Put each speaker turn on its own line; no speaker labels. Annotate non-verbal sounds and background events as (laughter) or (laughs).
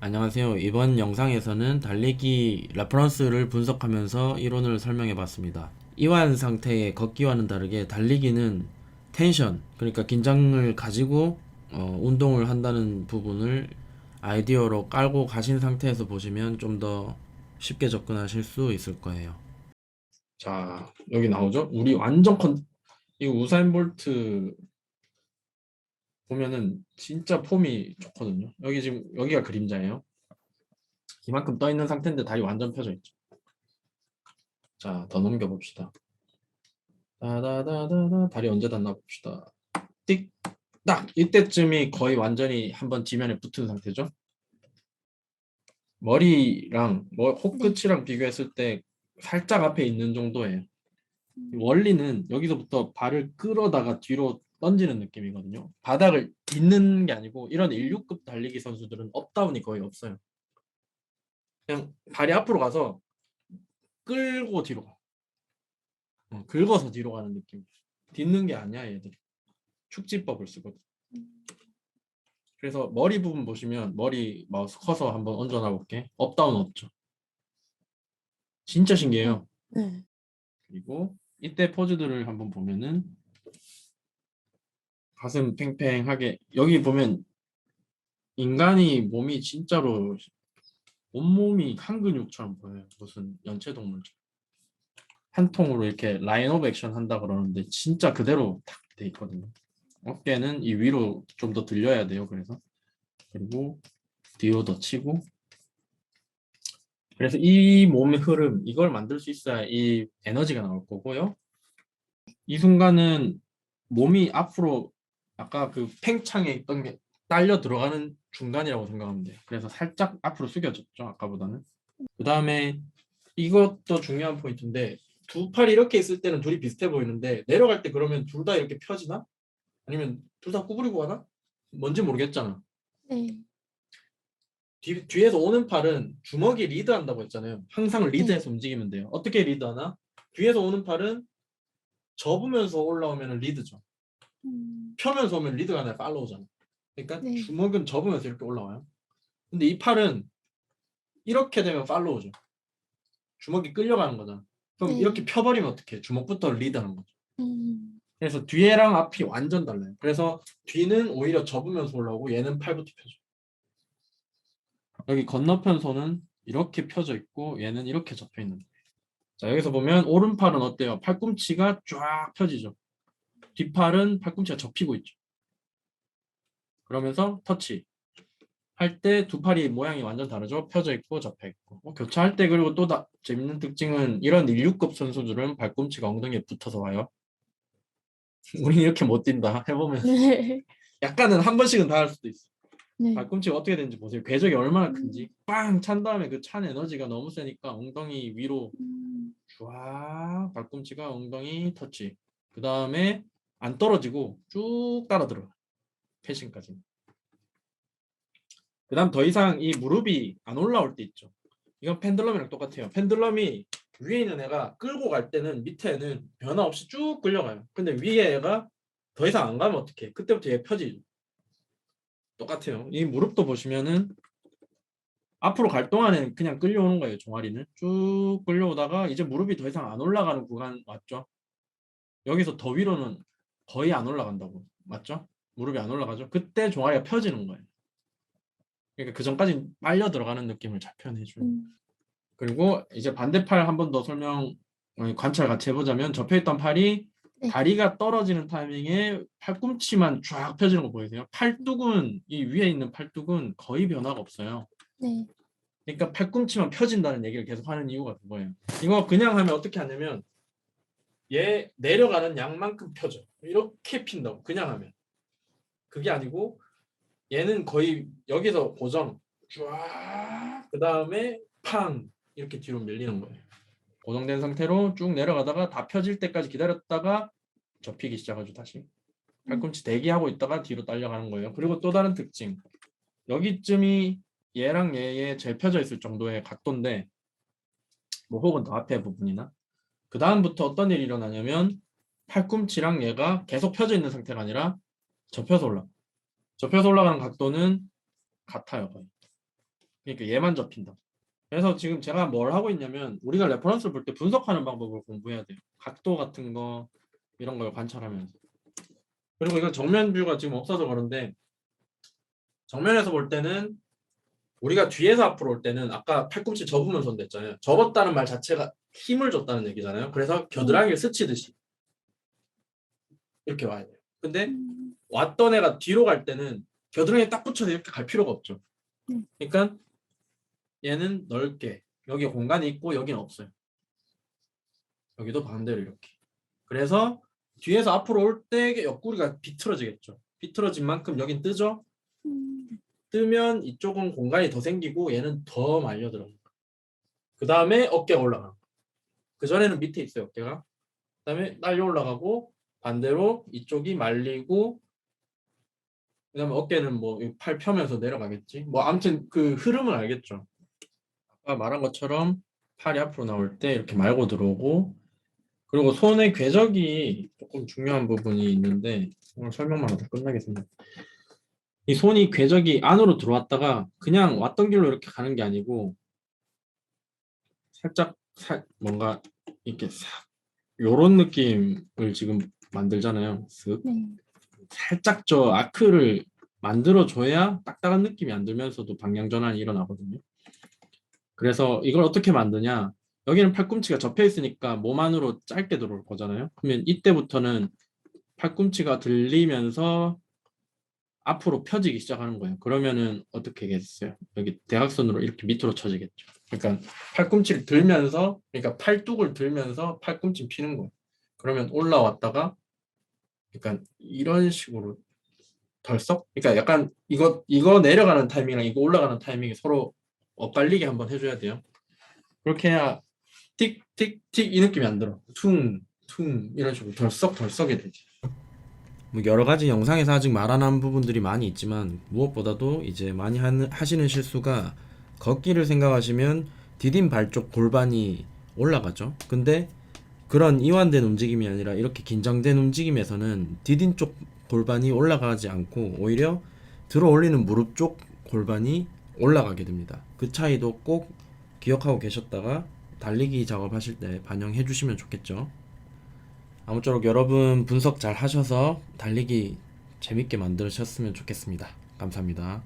안녕하세요. 이번 영상에서는 달리기 라프런스를 분석하면서 이론을 설명해 봤습니다. 이완 상태의 걷기와는 다르게 달리기는 텐션, 그러니까 긴장을 가지고 어, 운동을 한다는 부분을 아이디어로 깔고 가신 상태에서 보시면 좀 더 쉽게 접근하실 수 있을 거예요. 자, 여기 나오죠? 우리 완전 컨, 이 우사인 볼트 보면은 진짜 폼이 좋거든요. 여기 지금 여기가 그림자예요. 이만큼 떠 있는 상태인데 다리 완전 펴져 있죠. 자, 더 넘겨 봅시다. 다다다다다 다리 언제 닿나 봅시다. 띡, 딱 이때쯤이 거의 완전히 한번 지면에 붙은 상태죠. 머리랑 뭐 호끝이랑 비교했을 때 살짝 앞에 있는 정도예요. 원리는 여기서부터 발을 끌어다가 뒤로 던지는 느낌이거든요. 바닥을 딛는 게 아니고 이런 16급 달리기 선수들은 업다운이 거의 없어요. 그냥 발이 앞으로 가서 끌고 뒤로 가. 어, 긁어서 뒤로 가는 느낌. 딛는 게 아니야 얘들이. 축지법을 쓰거든. 그래서 머리 부분 보시면 머리 마우스 커서 한번 얹어놔 볼게. 업다운 없죠. 진짜 신기해요.
네.
그리고 이때 포즈들을 한번 보면은 가슴 팽팽하게 여기 보면 인간이 몸이 진짜로 온몸이 한 근육처럼 보여요. 무슨 연체동물처럼. 한 통으로 이렇게 라인 오브 액션 한다 그러는데 진짜 그대로 딱돼 있거든요. 어깨는 이 위로 좀 더 들려야 돼요. 그래서 그리고 뒤로 더 치고 그래서 이 몸의 흐름 이걸 만들 수 있어야 이 에너지가 나올 거고요. 이 순간은 몸이 앞으로 아까 그 팽창에 있던 게 딸려 들어가는 중간이라고 생각하면 돼요. 그래서 살짝 앞으로 숙여졌죠. 아까보다는. 그 다음에 이것도 중요한 포인트인데 두 팔이 이렇게 있을 때는 둘이 비슷해 보이는데 내려갈 때 그러면 둘 다 이렇게 펴지나? 아니면 둘 다 구부리고 가나? 뭔지 모르겠잖아.
네.
뒤, 뒤에서 오는 팔은 주먹이 리드한다고 했잖아요. 항상 리드해서 움직이면 돼요. 어떻게 리드하나? 뒤에서 오는 팔은 접으면서 올라오면 리드죠.
음,
펴면서 오면 리드가 아니라 팔로우잖아. 그러니까
네.
주먹은 접으면서 이렇게 올라와요. 근데 이 팔은 이렇게 되면 팔로우죠. 주먹이 끌려가는 거잖아. 그럼
네.
이렇게 펴버리면 어떻게? 주먹부터 리드하는 거죠.
음,
그래서 뒤에랑 앞이 완전 달라요. 그래서 뒤는 오히려 접으면서 올라오고 얘는 팔부터 펴져. 여기 건너편 손은 이렇게 펴져 있고 얘는 이렇게 접혀 있는 거예요. 자 여기서 보면 오른팔은 어때요? 팔꿈치가 쫙 펴지죠. 뒷팔은 팔꿈치가 접히고 있죠. 그러면서 터치. 할 때 두 팔이 모양이 완전 다르죠. 펴져 있고 접혀 있고. 어, 교차할 때 그리고 또 다, 재밌는 특징은 이런 16급 선수들은 발꿈치가 엉덩이에 붙어서 와요. (laughs) 우린 이렇게 못 뛴다. 해보면
네.
약간은 한 번씩은 다 할 수도 있어.
네.
발꿈치가 어떻게 되는지 보세요. 궤적이 얼마나
음.
큰지. 빵 찬 다음에 그 찬 에너지가 너무 세니까 엉덩이 위로
음,
쫙 발꿈치가 엉덩이 터치. 그 다음에 안 떨어지고 쭉 따라 들어. 패싱까지. 그 다음 더 이상 이 무릎이 안 올라올 때 있죠. 이건 펜들럼이랑 똑같아요. 펜들럼이 위에 있는 애가 끌고 갈 때는 밑에는 변화 없이 쭉 끌려가요. 근데 위에 애가 더 이상 안 가면 어떡해. 그때부터 얘 펴지죠. 똑같아요. 이 무릎도 보시면은 앞으로 갈 동안에는 그냥 끌려오는 거예요. 종아리는 쭉 끌려오다가 이제 무릎이 더 이상 안 올라가는 구간 맞죠? 여기서 더 위로는 거의 안 올라간다고 맞죠? 무릎이 안 올라가죠. 그때 종아리가 펴지는 거예요. 그러니까 그 전까지 빨려 들어가는 느낌을 잘 표현해줘요.
음,
그리고 이제 반대팔 한 번 더 설명 어, 관찰 같이 해보자면 접혀있던 팔이
네.
다리가 떨어지는 타이밍에 팔꿈치만 쫙 펴지는 거 보이세요? 팔뚝은 이 위에 있는 팔뚝은 거의 변화가 없어요.
네.
그러니까 팔꿈치만 펴진다는 얘기를 계속 하는 이유가 그거예요. 이거 그냥 하면 어떻게 하냐면 얘 내려가는 양만큼 펴져. 이렇게 핀다고 그냥 하면. 그게 아니고 얘는 거의 여기서 고정 쫙 그다음에 팡 이렇게 뒤로 밀리는 거예요. 고정된 상태로 쭉 내려가다가 다 펴질 때까지 기다렸다가 접히기 시작하죠 다시. 팔꿈치 대기하고 있다가 뒤로 딸려가는 거예요. 그리고 또 다른 특징. 여기쯤이 얘랑 얘의 제일 펴져 있을 정도의 각도인데 뭐 혹은 더 앞에 부분이나 그 다음부터 어떤 일이 일어나냐면 팔꿈치랑 얘가 계속 펴져 있는 상태가 아니라 접혀서 올라. 접혀서 올라가는 각도는 같아요 거의. 그러니까 얘만 접힌다. 그래서 지금 제가 뭘 하고 있냐면 우리가 레퍼런스를 볼 때 분석하는 방법을 공부해야 돼요. 각도 같은 거 이런 걸 관찰하면서. 그리고 이건 정면 뷰가 지금 없어서 그런데 정면에서 볼 때는 우리가 뒤에서 앞으로 올 때는 아까 팔꿈치 접으면서 온다 했잖아요. 접었다는 말 자체가 힘을 줬다는 얘기잖아요. 그래서 겨드랑이를 스치듯이 이렇게 와야 돼요. 근데
음,
왔던 애가 뒤로 갈 때는 겨드랑이 딱 붙여서 이렇게 갈 필요가 없죠.
네.
그러니까 얘는 넓게 여기 공간이 있고 여기는 없어요. 여기도 반대로 이렇게. 그래서 뒤에서 앞으로 올 때 옆구리가 비틀어지겠죠. 비틀어진 만큼 여긴 뜨죠.
음,
뜨면 이쪽은 공간이 더 생기고 얘는 더 말려 들어가는 거예요. 그 다음에 어깨가 올라가는 거예요. 그 전에는 밑에 있어요 어깨가. 그 다음에 딸려 올라가고 반대로 이쪽이 말리고 그 다음에 어깨는 뭐 팔 펴면서 내려가겠지. 뭐 아무튼 그 흐름은 알겠죠. 아까 말한 것처럼 팔이 앞으로 나올 때 이렇게 말고 들어오고 그리고 손의 궤적이 조금 중요한 부분이 있는데 오늘 설명만 하다 끝나겠습니다. 이 손이 궤적이 안으로 들어왔다가 그냥 왔던 길로 이렇게 가는 게 아니고 살짝 살 뭔가 이렇게 싹 요런 느낌을 지금 만들잖아요. 쓱
네.
살짝 저 아크를 만들어 줘야 딱딱한 느낌이 안 들면서도 방향 전환이 일어나거든요. 그래서 이걸 어떻게 만드냐? 여기는 팔꿈치가 접혀 있으니까 몸 안으로 짧게 들어올 거잖아요. 그러면 이때부터는 팔꿈치가 들리면서 앞으로 펴지기 시작하는 거예요. 그러면은 어떻게 하겠어요? 여기 대각선으로 이렇게 밑으로 쳐지겠죠. 그러니까 팔꿈치를 들면서, 그러니까 팔뚝을 들면서 팔꿈치 피는 거예요. 그러면 올라왔다가, 그러니까 이런 식으로 덜썩? 그러니까 약간 이거 이거 내려가는 타이밍이랑 이거 올라가는 타이밍이 서로 엇갈리게 한번 해줘야 돼요. 그렇게 해야 틱틱틱 이 느낌이 안 들어. 퉁, 퉁 이런 식으로 덜썩 덜썩이 되지.
뭐 여러 가지 영상에서 아직 말 안 한 부분들이 많이 있지만 무엇보다도 이제 많이 하는, 하시는 실수가 걷기를 생각하시면 디딤 발쪽 골반이 올라가죠. 근데 그런 이완된 움직임이 아니라 이렇게 긴장된 움직임에서는 디딤 쪽 골반이 올라가지 않고 오히려 들어 올리는 무릎 쪽 골반이 올라가게 됩니다. 그 차이도 꼭 기억하고 계셨다가 달리기 작업하실 때 반영해 주시면 좋겠죠. 아무쪼록 여러분 분석 잘 하셔서 달리기 재밌게 만드셨으면 좋겠습니다. 감사합니다.